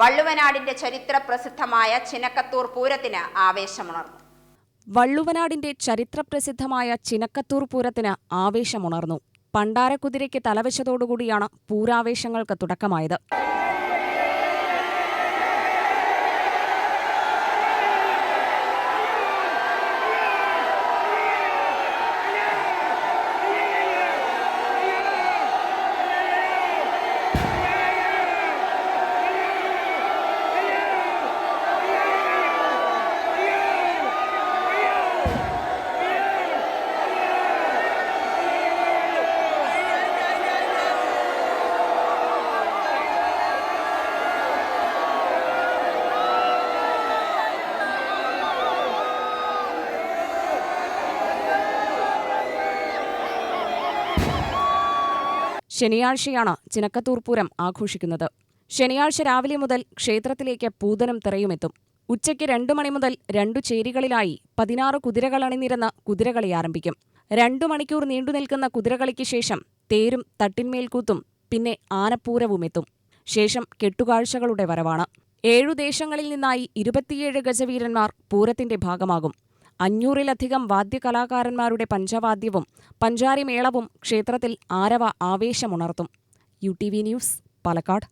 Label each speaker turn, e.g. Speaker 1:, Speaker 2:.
Speaker 1: വള്ളുവനാടിന്റെ ചരിത്ര പ്രസിദ്ധമായ ചിനക്കത്തൂർ പൂരത്തിന് ആവേശമുണർന്നു.
Speaker 2: വള്ളുവനാടിന്റെ ചരിത്രപ്രസിദ്ധമായ ചിനക്കത്തൂർ പൂരത്തിന് ആവേശമുണർന്നു. പണ്ടാരക്കുതിരയ്ക്ക് തലവശത്തോടുകൂടിയാണ് പൂരാവേശങ്ങൾക്ക് തുടക്കമായത്. ശനിയാഴ്ചയാണ് ചിനക്കത്തൂർ പൂരം ആഘോഷിക്കുന്നത്. ശനിയാഴ്ച രാവിലെ മുതൽ ക്ഷേത്രത്തിലേക്ക് പൂതനം തിറയുമെത്തും. ഉച്ചയ്ക്ക് രണ്ടു മണി മുതൽ രണ്ടു ചേരികളിലായി പതിനാറ് കുതിരകൾ അണിനിരന്ന് കുതിരകളി ആരംഭിക്കും. രണ്ടു മണിക്കൂർ നീണ്ടുനിൽക്കുന്ന കുതിരകളിക്ക് ശേഷം തേരും തട്ടിന്മേൽക്കൂത്തും പിന്നെ ആനപ്പൂരവുമെത്തും. ശേഷം കെട്ടുകാഴ്ചകളുടെ വരവാണ്. ഏഴു ദേശങ്ങളിൽ നിന്നായി ഇരുപത്തിയേഴ് ഗജവീരന്മാർ പൂരത്തിന്റെ ഭാഗമാകും. അഞ്ഞൂറിലധികം വാദ്യകലാകാരന്മാരുടെ പഞ്ചവാദ്യവും പഞ്ചാരിമേളവും ക്ഷേത്രത്തിൽ ആരവ ആവേശമുണർത്തും. U T V news Palakkad.